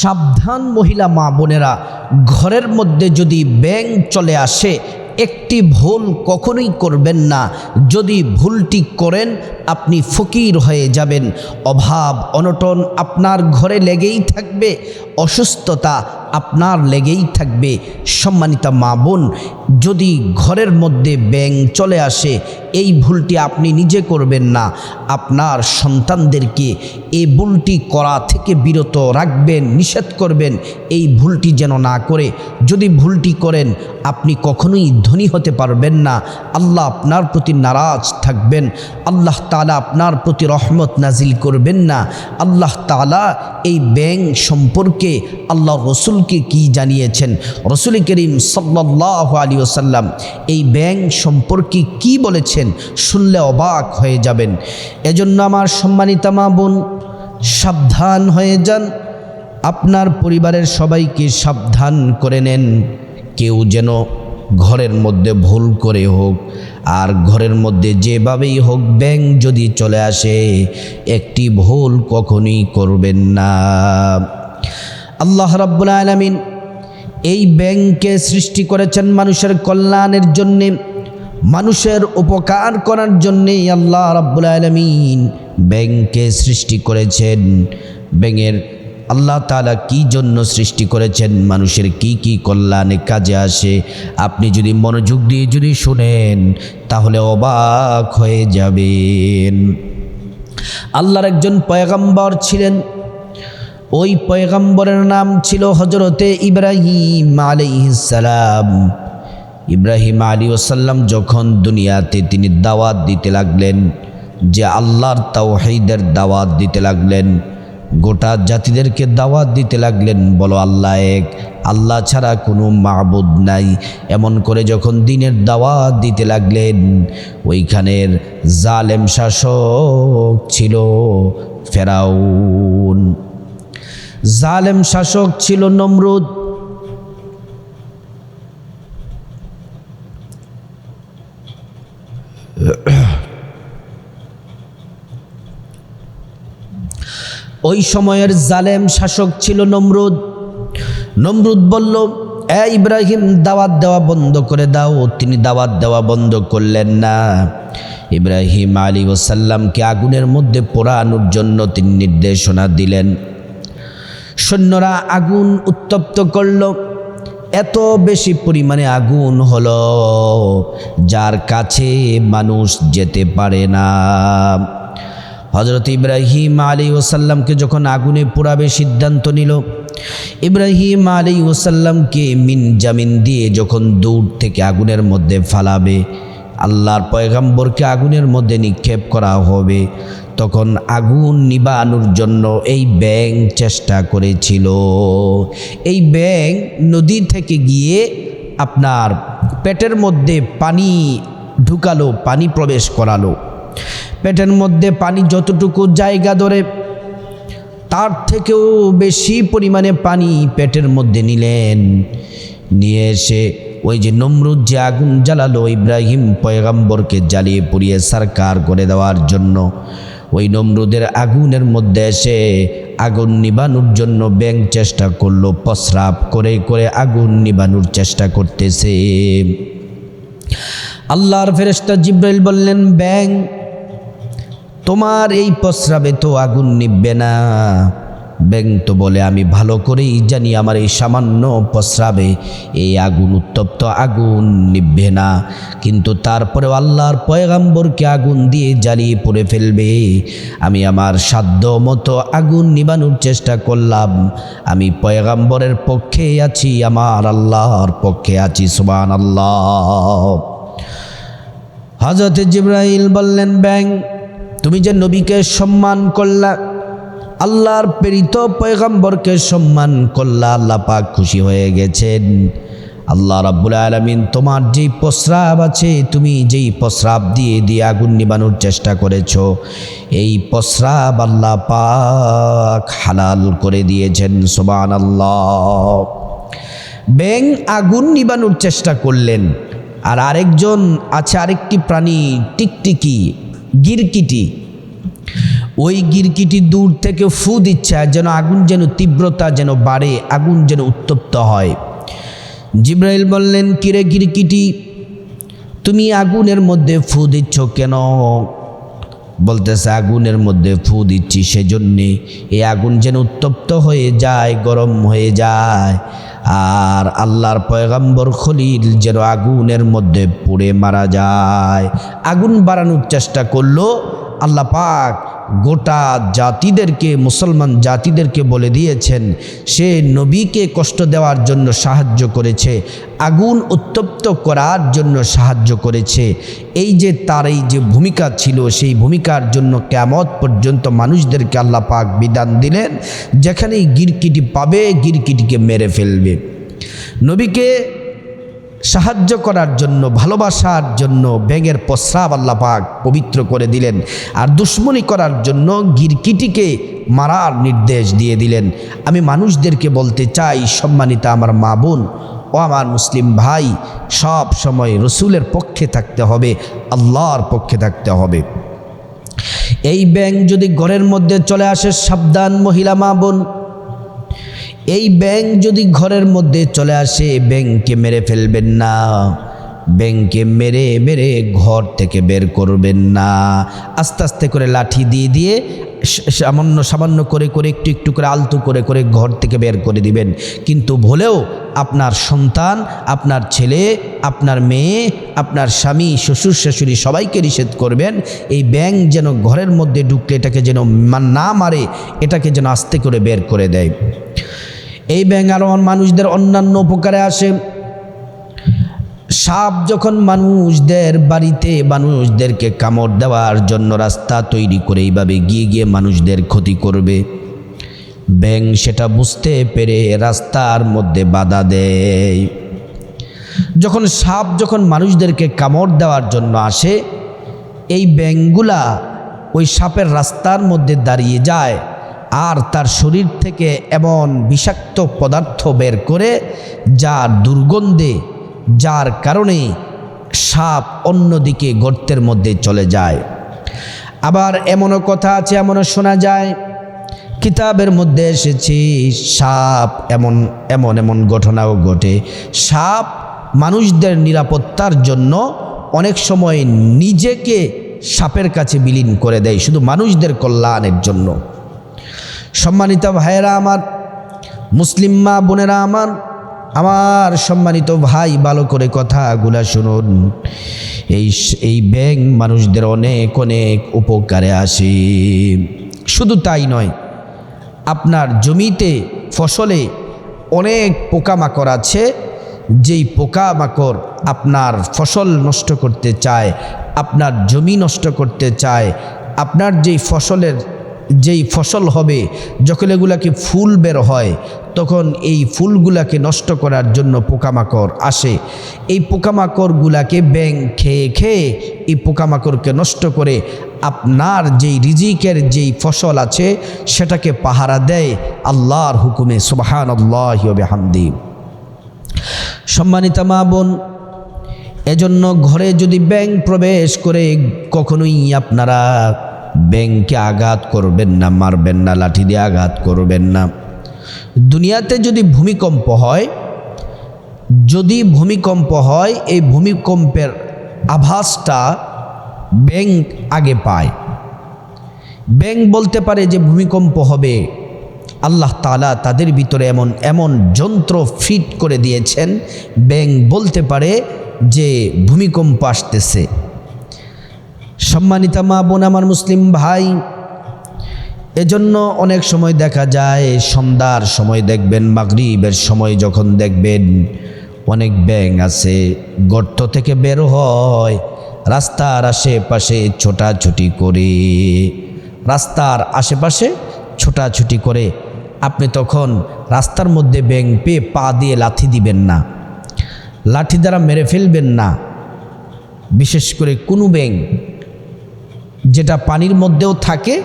সাবধান মহিলা মা বোনেরা, ঘরের মধ্যে যদি ব্যাং চলে আসে, একটি ভুল কখনোই করবেন না। যদি ভুলটি করেন, আপনি ফকির হয়ে যাবেন। অভাব, অনটন আপনার ঘরে লেগেই থাকবে। অসুস্থতা আপনার লেগেই থাকবে। সম্মানিতা মা বোন, যদি ঘরের মধ্যে ব্যাং চলে আসে, এই ভুলটি আপনি নিজে করবেন না। আপনার সন্তানদেরকে এই ভুলটি করা থেকে বিরত রাখবেন, নিষেধ করবেন, এই ভুলটি যেন না করে। যদি ভুলটি করেন, আপনি কখনোই ধনী হতে পারবেন না। আল্লাহ আপনার প্রতি নারাজ থাকবেন। আল্লাহ তালা আপনার প্রতি রহমত নাজিল করবেন না। আল্লাহ তালা এই ব্যাং সম্পর্কে আল্লাহ রসুলকে কি জানিয়েছেন? রসুল করিম সাল্লাহ আলী ওসাল্লাম এই ব্যাং সম্পর্কে কি বলেছেন শুনলে অবাক হয়ে যাবেন। এজন্য আমার সম্মানিতা মা বোন, সাবধান হয়ে যান। আপনার পরিবারের সবাইকে সাবধান করে নেন। কেউ যেন ঘরের মধ্যে ভুল করে হোক, আর ঘরের মধ্যে যেভাবেই হোক ব্যাং যদি চলে আসে, একটি ভুল কখনই করবেন না। আল্লাহ রাব্বুল আলমিন এই ব্যাংকে সৃষ্টি করেছেন মানুষের কল্যাণের জন্যে, মানুষের উপকার করার জন্যে আল্লাহ রাব্বুল আলমিন ব্যাংকে সৃষ্টি করেছেন। ব্যাঙের আল্লাহ তালা কি জন্য সৃষ্টি করেছেন? মানুষের কি কি কল্যাণে কাজে আসে? আপনি যদি মনোযোগ দিয়ে যদি শুনেন, তাহলে অবাক হয়ে যাবেন। আল্লাহর একজন পয়গাম্বর ছিলেন ওই পয়গাম্বরের নাম ছিল হজরতে ইব্রাহিম আলাইহিসালাম ইব্রাহিম আলী ওসাল্লাম যখন দুনিয়াতে তিনি দাওয়াত দিতে লাগলেন, যে আল্লাহর তাওহিদের দাওয়াত দিতে লাগলেন, গোটা জাতিদেরকে দাওয়াত দিতে লাগলেন, বলো আল্লাহ এক, আল্লাহ ছাড়া কোনো মাহবুদ নাই। এমন করে যখন দিনের দাওয়াত দিতে লাগলেন, ওইখানের জালেম শাসক ছিল ফেরাউন। জালেম শাসক ছিল নমরুদ। ওই সময়ের জালেম শাসক ছিল নমরুদ। নমরুদ বলল, এ ইব্রাহিম, দাওয়াত দেওয়া বন্ধ করে দাও। তিনি দাওয়াত দেওয়া বন্ধ করলেন না। ইব্রাহিম আলী ওসাল্লামকে আগুনের মধ্যে পোড়ানোর জন্য তিনি নির্দেশনা দিলেন। সৈন্যরা আগুন উত্তপ্ত করল। এত বেশি পরিমাণে আগুন হলো, যার কাছে মানুষ যেতে পারে না। হজরত ইব্রাহিম আলী ওসাল্লামকে যখন আগুনে পোড়াবে সিদ্ধান্ত নিল, ইব্রাহিম আলী ওসাল্লামকে মিন জামিন দিয়ে যখন দূর থেকে আগুনের মধ্যে ফালাবে আল্লাহর পয়গাম্বরকে আগুনের মধ্যে নিক্ষেপ করা হবে। তখন আগুন নিবানোর জন্য এই ব্যাং চেষ্টা করেছিল। এই ব্যাং নদী থেকে গিয়ে আপনার পেটের মধ্যে পানি ঢুকালো, পানি প্রবেশ করালো। পেটের মধ্যে পানি যতটুকু জায়গা ধরে, তার থেকেও বেশি পরিমাণে পানি পেটের মধ্যে নিলেন। নিয়ে এসে ওই যে নমরুদ যে আগুন জ্বালালো ইব্রাহিম পয়গাম্বরকে জ্বালিয়ে পুড়িয়ে সরকার করে দেওয়ার জন্য, ওই নমরুদের আগুনের মধ্যে এসে আগুন নিবানোর জন্য ব্যাং চেষ্টা করল, প্রস্রাব করে করে আগুন নিবানোর চেষ্টা করতেছে। আল্লাহর ফেরেস্তা জিব্রাইল বললেন ব্যাং তোমার এই প্রস্রাবে তো আগুন নিববে না। ব্যাং তো বলে আমি ভালো করেই জানি আমার এই সামান্য প্রস্রাবে এই আগুন উত্তপ্ত আগুন নিববে না। কিন্তু তারপরেও আল্লাহর পয়গাম্বরকে আগুন দিয়ে জ্বালিয়ে পড়ে ফেলবে। আমি আমার সাধ্য মতো আগুন নিবানোর চেষ্টা করলাম। আমি পয়গাম্বরের পক্ষে আছি, আমার আল্লাহর পক্ষে আছি সুবান আল্লাহ হজরত জিব্রাইল বললেন, ব্যাং, তুমি যে নবীকে সম্মান করলা আল্লাহর প্রেরিত পয়গম্বরকে সম্মান করলা আল্লাহ পাক খুশি হয়ে গেছেন। আল্লাহ রাব্বুল আলমিন, তোমার যেই প্রস্রাব আছে, তুমি যেই প্রস্রাব দিয়ে দিয়ে আগুন নিবানোর চেষ্টা করেছ, এই প্রস্রাব আল্লাহ পাক হালাল করে দিয়েছেন সোবান আল্লাহ ব্যাং আগুন নিবানোর চেষ্টা করলেন, আর আরেকজন আছে, আরেকটি প্রাণী, টিকটিকি, গিরকিটি। ওই গিরকিটি দূর থেকে ফু দিচ্ছে যেন আগুন যেন তীব্রতা যেন বাড়ে, আগুন যেন উত্তপ্ত হয়। জিব্রাইল বললেন, কিরে গিরকিটি তুমি আগুনের মধ্যে ফু দিচ্ছ কেন? বলতেছে, আগুনের মধ্যে ফু দিচ্ছি সেজন্যে এই আগুন যেন উত্তপ্ত হয়ে যায়, গরম হয়ে যায়। আর আল্লাহর পয়গাম্বর খলিল যেন আগুনের মধ্যে পুড়ে মারা যায়। আগুন বাড়ানোর চেষ্টা করল আল্লাহ পাক। গোটা জাতিদেরকে, মুসলমান জাতিদেরকে বলে দিয়েছেন, সে নবীকে কষ্ট দেওয়ার জন্য সাহায্য করেছে, আগুন উত্তপ্ত করার জন্য সাহায্য করেছে। এই যে তার এই যে ভূমিকা ছিল, সেই ভূমিকার জন্য কেমত পর্যন্ত মানুষদেরকে আল্লাহ পাক বিধান দিলেন, যেখানেই গিরকিটি পাবে, গিরকিটিকে মেরে ফেলবে। নবীকে সাহায্য করার জন্য, ভালোবাসার জন্য ব্যাঙের প্রস্রাব আল্লাহ পাক পবিত্র করে দিলেন। আর দুশ্মনী করার জন্য গিরকিটিকে মারার নির্দেশ দিয়ে দিলেন। আমি মানুষদেরকে বলতে চাই, সম্মানিতা আমার মা বোন ও আমার মুসলিম ভাই, সব সময় রসুলের পক্ষে থাকতে হবে, আল্লাহর পক্ষে থাকতে হবে। এই ব্যাঙ যদি ঘরের মধ্যে চলে আসে, সাবধান মহিলা মা বোন। এই ব্যাংক যদি ঘরের মধ্যে চলে আসে ব্যাংকে মেরে ফেলবেন না। ব্যাংকে মেরে মেরে ঘর থেকে বের করবেন না। আস্তে আস্তে করে লাঠি দিয়ে দিয়ে সামান্য সামান্য করে করে, একটু একটু করে আলতু করে করে ঘর থেকে বের করে দিবেন। কিন্তু ভুলেও আপনার সন্তান, আপনার ছেলে, আপনার মেয়ে, আপনার স্বামী, শ্বশুর, শাশুড়ি সবাইকে নিষেধ করবেন। এই ব্যাংক যেন ঘরের মধ্যে ঢুকলে এটাকে যেন না মারে, এটাকে যেন আস্তে করে বের করে দেয়। এই ব্যাঙ আরও মানুষদের অন্যান্য উপকারে আসে। সাপ যখন মানুষদের বাড়িতে মানুষদেরকে কামড় দেওয়ার জন্য রাস্তা তৈরি করে এইভাবে গিয়ে গিয়ে মানুষদের ক্ষতি করবে, ব্যাং সেটা বুঝতে পেরে রাস্তার মধ্যে বাধা দেয়। যখন সাপ যখন মানুষদেরকে কামড় দেওয়ার জন্য আসে, এই ব্যাঙগুলা ওই সাপের রাস্তার মধ্যে দাঁড়িয়ে যায়। আর তার শরীর থেকে এমন বিষাক্ত পদার্থ বের করে যার দুর্গন্ধে, যার কারণে সাপ অন্যদিকে গর্তের মধ্যে চলে যায়। আবার এমনও কথা আছে, এমনও শোনা যায়, কিতাবের মধ্যে এসেছি, সাপ এমন এমন এমন ঘটনাও ঘটে। সাপ মানুষদের নিরাপত্তার জন্য অনেক সময় নিজেকে সাপের কাছে বিলীন করে দেয়, শুধু মানুষদের কল্যাণের জন্য। সম্মানিত ভাইয়েরা আমার, মুসলিম মা বোনেরা আমার আমার সম্মানিত ভাই, ভালো করে কথাগুলা শুনুন। এই এই ব্যাং মানুষদের অনেক অনেক উপকারে আসে। শুধু তাই নয়, আপনার জমিতে, ফসলে অনেক পোকামাকড় আছে, যেই পোকামাকড় আপনার ফসল নষ্ট করতে চায়, আপনার জমি নষ্ট করতে চায়, আপনার যেই ফসলের যেই ফসল হবে, যখন এগুলাকে ফুল বের হয়, তখন এই ফুলগুলাকে নষ্ট করার জন্য পোকামাকড় আসে। এই পোকামাকড়গুলাকে ব্যাং খেয়ে খেয়ে এই পোকামাকড়কে নষ্ট করে আপনার যেই রিজিকের যেই ফসল আছে, সেটাকে পাহারা দেয় আল্লাহর হুকুমে সুবাহান আল্লাহ হামদি সম্মানিতা মা বোন, এজন্য ঘরে যদি ব্যাংক প্রবেশ করে কখনোই আপনারা ব্যাংকে আঘাত করবেন না, মারবেন না, লাঠি দিয়ে আঘাত করবেন না। দুনিয়াতে যদি ভূমিকম্প হয়, যদি ভূমিকম্প হয়, এই ভূমিকম্পের আভাসটা ব্যাংক আগে পায়। ব্যাংক বলতে পারে যে ভূমিকম্প হবে, আল্লাহ তালা তাদের ভিতরে এমন এমন যন্ত্র ফিট করে দিয়েছেন। ব্যাংক বলতে পারে যে ভূমিকম্প আসতেছে। সম্মানিতা মা বোন আমার মুসলিম ভাই, এজন্য অনেক সময় দেখা যায়, সন্ধ্যার সময় দেখবেন, মাগরিবের সময় যখন দেখবেন অনেক ব্যাং আছে, গর্ত থেকে বের হয়, রাস্তার আশেপাশে ছোটাছুটি করে, রাস্তার আশেপাশে ছোটাছুটি করে, আপনি তখন রাস্তার মধ্যে ব্যাং পেয়ে পা দিয়ে লাথি দিবেন না, লাঠি দ্বারা মেরে ফেলবেন না। বিশেষ করে কোনো ব্যাং যেটা পানির মধ্যেও থাকে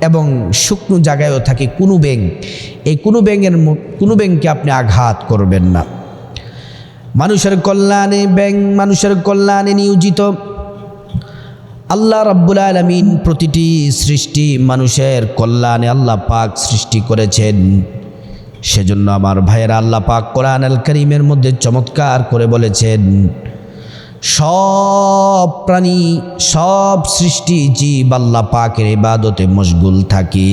এবং শুকনো জায়গায়ও থাকে, কোনো ব্যাং এই কোনো ব্যাঙের কোনো ব্যাংকে আপনি আঘাত করবেন না। মানুষের কল্যাণে ব্যাং মানুষের কল্যাণে নিয়োজিত। আল্লাহ রাব্বুল আলমিন প্রতিটি সৃষ্টি মানুষের কল্যাণে আল্লাহ পাক সৃষ্টি করেছেন। সেজন্য আমার ভাইয়েরা আল্লাহ পাক কোরআন আল করিমের মধ্যে চমৎকার করে বলেছেন সব প্রাণী, সব সৃষ্টি জীব আল্লাহ পাকের ইবাদতে মশগুল থাকে।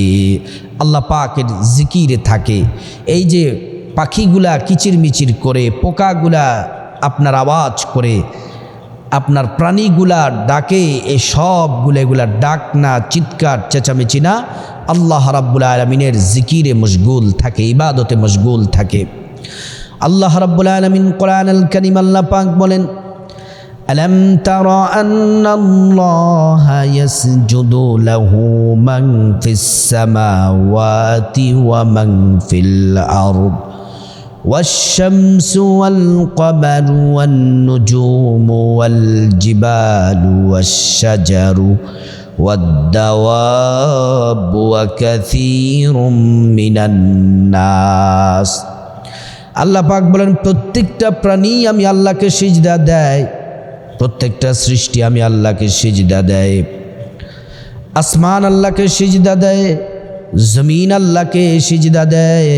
আল্লাহ পাকের জিকিরে থাকে। এই যে পাখিগুলা কিচিরমিচির করে, পোকাগুলা আপনার আওয়াজ করে, আপনার প্রাণীগুলা ডাকে এই সবগুলো এগুলা ডাক না, চিৎকার, চেঁচামেচি না, আল্লাহ রাব্বুল আলমিনের জিকিরে মশগুল থাকে, ইবাদতে মশগুল থাকে। আল্লাহ রাব্বুল আলমিন কোরআন আল করিম আল্লাহ পাক বলেন ألم تر أن الله يسجد له من في السماوات ومن في الأرض والشمس والقمر والنجوم والجبال والشجر والدواب وكثير من الناس আল্লাহ পাক বলেন প্রত্যেকটা প্রাণী আমি আল্লাহকে সিজদা দেয় প্রত্যেকটা সৃষ্টি আমি আল্লাহকে সিজদা দেয়। আসমান আল্লাহকে সিজদা দেয়, জমিন আল্লাহকে সিজদা দেয়,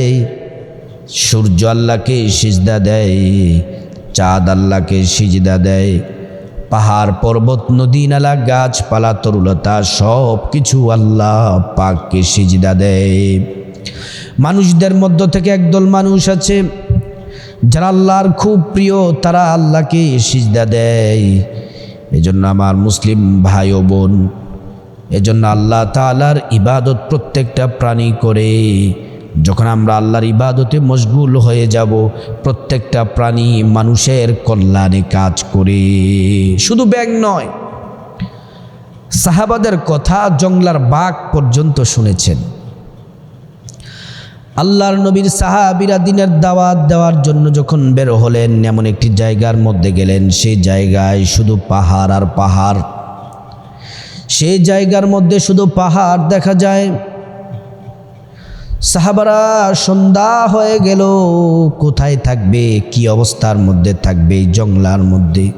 সূর্য আল্লাহকে সিজদা দেয়, চাঁদ আল্লাহকে সিজদা দেয়, পাহাড়, পর্বত, নদী, নালা, গাছপালা, তরুলতা সব কিছু আল্লাহ পাককে সিজদা দেয়। মানুষদের মধ্য থেকে একদল মানুষ আছে যারা আল্লাহর খুব প্রিয়, তারা আল্লাহকে সিজদা দেয়। এজন্য আমার মুসলিম ভাই ও বোন, এজন্য আল্লাহ তালার ইবাদত প্রত্যেকটা প্রাণী করে। যখন আমরা আল্লাহর ইবাদতে মশগুল হয়ে যাব, প্রত্যেকটা প্রাণী মানুষের কল্যাণে কাজ করে। শুধু ব্যাগ নয়, সাহাবাদের কথা জংলার বাঘ পর্যন্ত শুনেছেন। আল্লাহর নবীর সাহাবিরা দিনের দাওয়াত দেওয়ার জন্য যখন বের হলেন, এমন একটি জায়গার মধ্যে গেলেন। সেই জায়গায় শুধু পাহাড় আর পাহাড়। সেই জায়গার মধ্যে শুধু পাহাড় দেখা যায়। সাহাবারা সন্ধ্যা হয়ে গেল। কোথায় থাকবে? কি অবস্থার মধ্যে থাকবে? জংলার মধ্যে।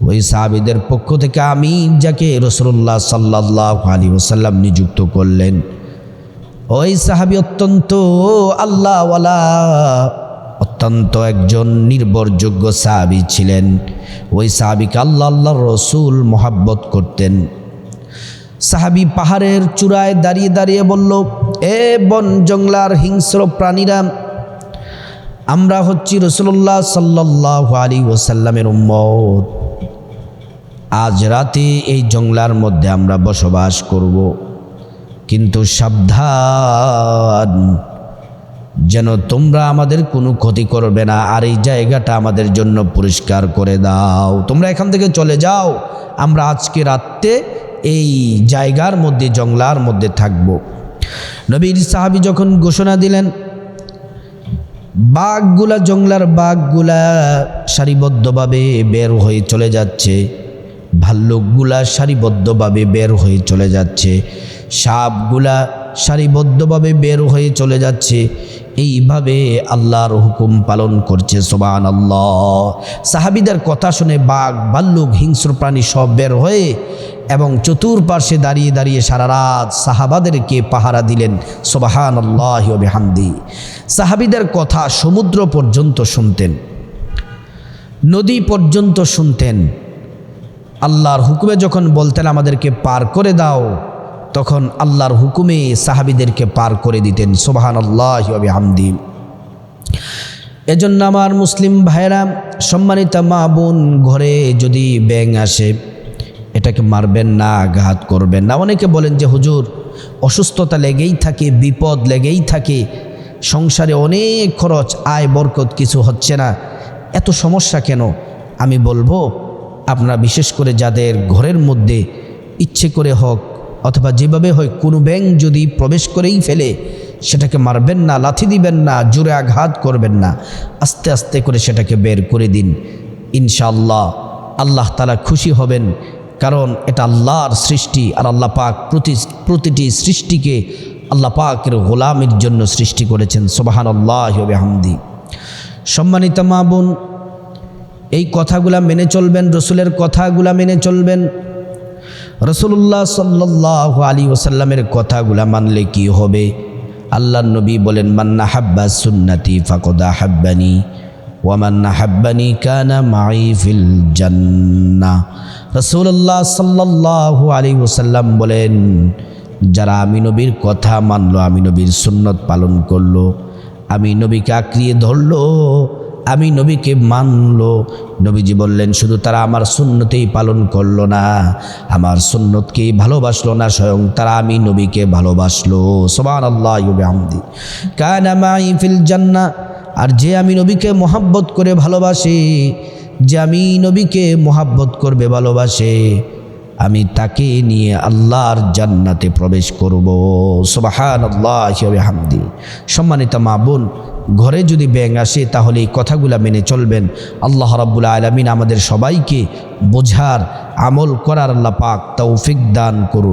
ওই সাহাবিদের পক্ষ থেকে আমি যাকে রসুল্লাহ সাল্লাহ আলী ওসাল্লাম নিযুক্ত করলেন। ওই সাহাবি অত্যন্ত আল্লাহওয়ালা, অত্যন্ত একজন নির্ভরযোগ্য সাহাবি ছিলেন। ওই সাহাবিকে আল্লাহ আল্লাহ রসুল মোহাব্বত করতেন। সাহাবি পাহাড়ের চূড়ায় দাঁড়িয়ে দাঁড়িয়ে বলল, এ বন জংলার হিংস্র প্রাণীরা, আমরা হচ্ছি রসুল্লাহ সাল্লাহ আলী ওসাল্লামের উম্মত। আজ রাতে এই জংলার মধ্যে আমরা বসবাস করব। কিন্তু সাবধান। যেন তোমরা আমাদের কোনো ক্ষতি করবে না, আর এই জায়গাটা আমাদের জন্য পরিষ্কার করে দাও। তোমরা এখান থেকে চলে যাও, আমরা আজকে রাত্রে এই জায়গার মধ্যে জংলার মধ্যে থাকব। নবীর সাহাবি যখন ঘোষণা দিলেন, বাঘগুলা জংলার বাঘগুলা সারিবদ্ধভাবে বের হয়ে চলে যাচ্ছে। ভাল্লুকগুলা সারিবদ্ধভাবে বের হয়ে চলে যাচ্ছে। সাপগুলা সারিবদ্ধভাবে বের হয়ে চলে যাচ্ছে। এইভাবে আল্লাহর হুকুম পালন করছে সোবান আল্লাহ সাহাবিদের কথা শুনে বাঘ, ভাল্লুক, হিংস্র প্রাণী সব বের হয়ে এবং চতুর্পার্শ্বে দাঁড়িয়ে দাঁড়িয়ে সারা রাত সাহাবাদেরকে পাহারা দিলেন সোবাহান আল্লাহ সাহাবিদের কথা সমুদ্র পর্যন্ত শুনতেন, নদী পর্যন্ত শুনতেন। আল্লাহর হুকুমে যখন বলতেন আমাদেরকে পার করে দাও, তখন আল্লাহর হুকুমে সাহাবিদেরকে পার করে দিতেন। সোবাহান আল্লাহ হামদি এজন্য আমার মুসলিম ভাইরা সম্মানিত মা বোন ঘরে যদি ব্যাং আসে, এটাকে মারবেন না, আঘাত করবেন না। অনেকে বলেন যে, হুজুর, অসুস্থতা লেগেই থাকে, বিপদ লেগেই থাকে, সংসারে অনেক খরচ, আয় বরকত কিছু হচ্ছে না, এত সমস্যা কেন? আমি বলব আপনারা বিশেষ করে যাদের ঘরের মধ্যে ইচ্ছে করে হোক অথবা যেভাবে হয়, কোনো ব্যাং যদি প্রবেশ করেই ফেলে, সেটাকে মারবেন না, লাথি দিবেন না, জোরে আঘাত করবেন না, আস্তে আস্তে করে সেটাকে বের করে দিন। ইনশাআল্লাহ আল্লাহ তালা খুশি হবেন, কারণ এটা আল্লাহর সৃষ্টি আর আল্লাহ পাক প্রতি, প্রতিটি সৃষ্টিকে আল্লাহ পাকের গোলামের জন্য সৃষ্টি করেছেন। সোবাহান আল্লাহ হামদি সম্মানিত মা বোন এই কথাগুলা মেনে চলবেন, রসুলের কথাগুলা মেনে চলবেন। রসুল্লাহ সাল্লাহ আলী ওসাল্লামের কথাগুলা মানলে কি হবে? আল্লাহ নবী বলেন মান্না হাব্বা সুন্নাতি ফাকদা হাব্বানি ওয়ামান্না হাব্বানি কানা মাই ফিল জান্না রসুল্লাহ সাল্লাহ আলী ওসাল্লাম বলেন, যারা আমি নবীর কথা মানলো, আমি নবীর সুন্নত পালন করল, আমি নবীকে আঁকড়িয়ে ধরলো আমি নবীকে মানলো। নবীজি বললেন, শুধু তারা আমার সুন্নতেই পালন করল না, আমার সুন্নতকেই ভালোবাসলো না, স্বয়ং তারা আমি নবীকে ভালোবাসলো। সোমান আল্লাহ আমদি কানামাই ফিল জান্না আর যে আমি নবীকে মোহাব্বত করে ভালোবাসি, যে আমি নবীকে মোহাব্বত করবে ভালোবাসে, আমি তাকে নিয়ে আল্লাহর জান্নাতে প্রবেশ করব। সুবাহান আল্লাহ হামদি সম্মানিত মা বোন ঘরে যদি ব্যাং আসে, তাহলে এই কথাগুলো মেনে চলবেন। আল্লাহ রাব্বুল আলমিন আমাদের সবাইকে বোঝার, আমল করার আল্লাহ পাক তৌফিক দান করুন।